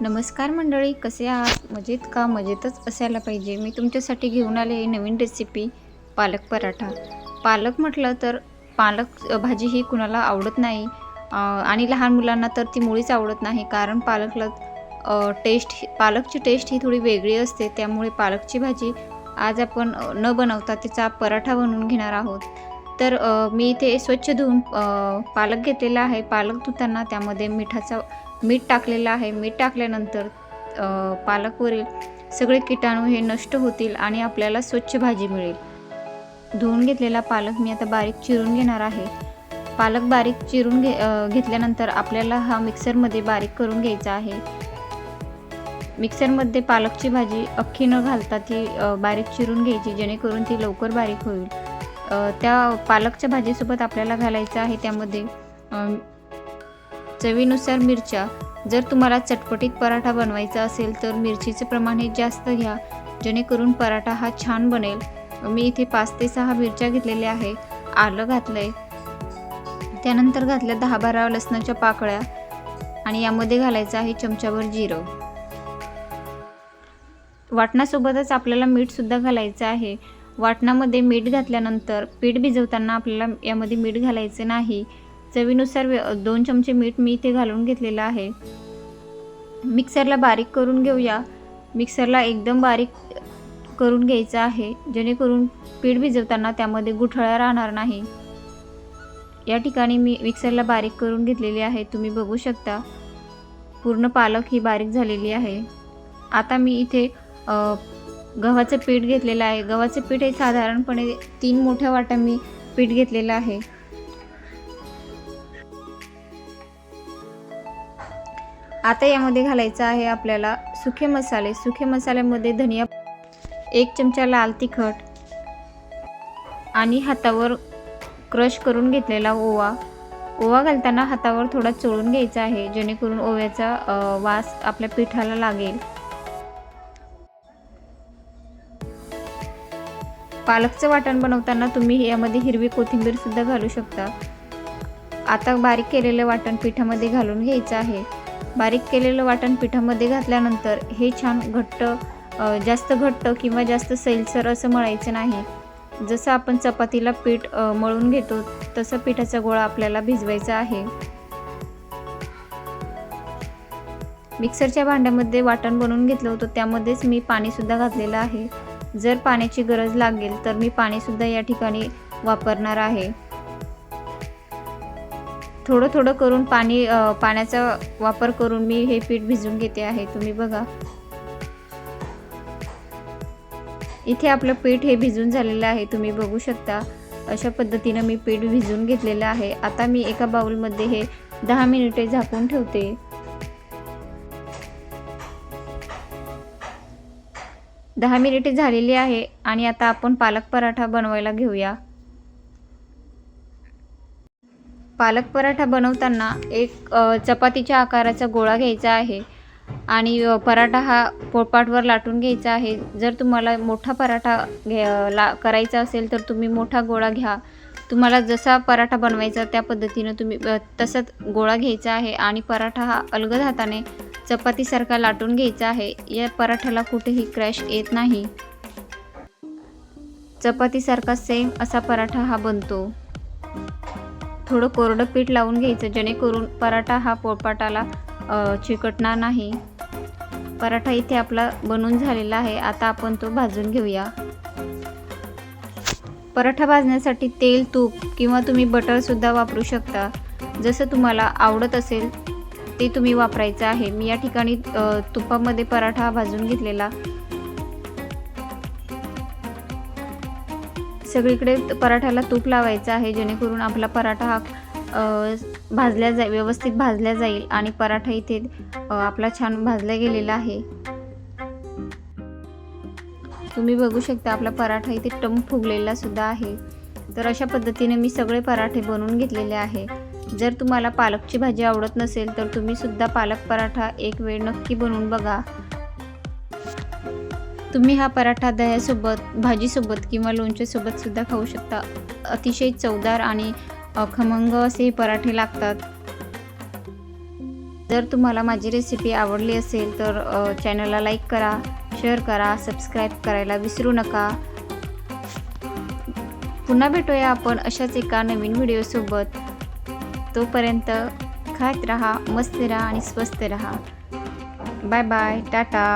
नमस्कार मंडळी कसे आहात? मजेत का? मजेतच असायला पाहिजे. मी तुमच्यासाठी घेऊन आले ही नवीन रेसिपी पालक पराठा. पालक म्हटलं तर पालक भाजी ही कुणाला आवडत नाही. आणि लहान मुलांना तर ती मुळीच आवडत नाही. कारण पालकला टेस्ट पालकची टेस्ट ही थोडी वेगळी असते. त्यामुळे पालकची भाजी आज आपण न बनवता तिचा पराठा बनवून घेणार आहोत. तर मी इथे स्वच्छ धुवून पालक घेतलेला आहे. पालक धुताना त्यामध्ये मिठाचा मीठ टाकलेलं आहे. मीठ टाकल्यानंतर पालकवरील सगळे किटाणू हे नष्ट होतील आणि आपल्याला स्वच्छ भाजी मिळेल. धुवून घेतलेला पालक मी आता बारीक चिरून घेणार आहे. पालक बारीक चिरून घे घेतल्यानंतर आपल्याला हा मिक्सरमध्ये बारीक करून घ्यायचा आहे. मिक्सरमध्ये पालकची भाजी अख्खी न घालता ती बारीक चिरून घ्यायची जेणेकरून ती लवकर बारीक होईल. त्या पालकच्या भाजीसोबत आपल्याला घालायचं आहे. त्यामध्ये चवीनुसार मिरच्या. जर तुम्हाला चटपटीत पराठा बनवायचा असेल तर मिरचीचं प्रमाण हे जास्त घ्या जेणेकरून पराठा हा छान बनेल. मी इथे पाच ते सहा मिरच्या घेतलेल्या आहे. आलं घातलं आहे त्यानंतर घातल्या दहा बारा लसणाच्या पाकळ्या आणि यामध्ये घालायचं आहे चमच्याभर जिरं. वाटणासोबतच आपल्याला मीठसुद्धा घालायचं आहे. वाटणामध्ये मीठ घातल्यानंतर पीठ भिजवताना आपल्याला यामध्ये मीठ घालायचं नाही. चवीनुसार दोन चमचे मीठ मी इथे घालून घेतलेलं आहे. मिक्सरला बारीक करून घेऊया. मिक्सरला एकदम बारीक करून घ्यायचं आहे. जेणेकरून पीठ भिजवताना त्यामध्ये गुठळा राहणार नाही. या ठिकाणी मी मिक्सरला बारीक करून घेतलेली आहे. तुम्ही बघू शकता. पूर्ण पालक ही बारीक झालेली आहे. आता मी इथे गव्हाचं पीठ घेतलेलं आहे. गव्हाचं पीठ हे साधारणपणे तीन मोठ्या वाट्या मी पीठ घेतलेलं आहे. आता यामध्ये घालायचं आहे आपल्याला सुखे मसाले. सुखे मसाल्यामध्ये धनिया एक चमचा लाल तिखट आणि हातावर क्रश करून घेतलेला ओवा. ओवा घालताना हातावर थोडा चोळून घ्यायचा आहे जेणेकरून ओव्याचा वास आपल्या पिठाला लागेल. पालकचं वाटण बनवताना तुम्ही यामध्ये हिरवी कोथिंबीर सुद्धा घालू शकता. आता बारीक केलेलं वाटण पिठामध्ये घालून घ्यायचं आहे. बारीक केलेलं वाटण पिठामध्ये घातल्यानंतर हे छान घट्ट जास्त घट्ट किंवा जास्त सैलसर असं मळायचं नाही. जसं आपण चपातीला पीठ मळून घेतो तसं पिठाचा गोळा आपल्याला भिजवायचा आहे. मिक्सरच्या भांड्यामध्ये वाटण बनवून घेतलं होतं त्यामध्येच मी पाणीसुद्धा घातलेलं आहे. जर पाण्याची गरज लागेल तर मी पाणीसुद्धा या ठिकाणी वापरणार आहे. थोडं थोडं करून पाणी पाण्याचा वापर करून मी हे पीठ भिजून घेते आहे. तुम्ही बघा. इथे आपलं पीठ हे भिजून झालेलं आहे. तुम्ही बघू शकता. अशा पद्धतीनं मी पीठ भिजून घेतलेलं आहे. आता मी एका बाऊलमध्ये हे दहा मिनिटे झाकून ठेवते. दहा मिनिटे झालेली आहे आणि आता आपण पालक पराठा बनवायला घेऊया. पालक पराठा बनवताना एक चपातीच्या आकाराचा गोळा घ्यायचा आहे आणि पराठा हा पोळपाटवर लाटून घ्यायचा आहे. जर तुम्हाला मोठा पराठा घ्या ला करायचा असेल तर तुम्ही मोठा गोळा घ्या. तुम्हाला जसा पराठा बनवायचा त्या पद्धतीनं तुम्ही अ, तसाच गोळा घ्यायचा आहे आणि पराठा हा अलगद हाताने चपातीसारखा लाटून घ्यायचा आहे. या पराठ्याला कुठेही क्रॅश येत नाही. चपातीसारखा सेम असा पराठा हा बनतो. थोडं कोरडं पीठ लावून घ्यायचं जेणेकरून पराठा हा पोळपाटाला चिकटणार नाही. पराठा इथे आपला बनून झालेला आहे. आता आपण तो भाजून घेऊया. पराठा भाजण्यासाठी तेल तूप किंवा तुम्ही बटरसुद्धा वापरू शकता. जसं तुम्हाला आवडत असेल ते तुम्ही वापरायचं आहे. मी या ठिकाणी तुपामध्ये पराठा भाजून घेतलेला. सगळीकडे पराठ्याला तूप लावायचं आहे जेणेकरून आपला पराठा हा भाजल्या जाईल व्यवस्थित भाजल्या जाईल आणि पराठा इथे आपला छान भाजला गेलेला आहे. तुम्ही बघू शकता आपला पराठा इथे टम फुगलेला सुद्धा आहे. तर अशा पद्धतीने मी सगळे पराठे बनवून घेतलेले आहे. जर तुम्हाला पालकची भाजी आवडत नसेल तर तुम्ही सुद्धा पालक पराठा एक वेळ नक्की बनवून बघा. तुम्ही हा पराठा दह्यासोबत भाजीसोबत किंवा लोणच्यासोबत सुद्धा खाऊ शकता. अतिशय चवदार आणि खमंग असे हे पराठे लागतात. जर तुम्हाला माझी रेसिपी आवडली असेल तर चॅनलला लाईक करा शेअर करा सबस्क्राईब करायला विसरू नका. पुन्हा भेटूया आपण अशाच एका नवीन व्हिडिओसोबत तोपर्यंत खात राहा मस्त राहा आणि स्वस्त राहा. Bye bye tata.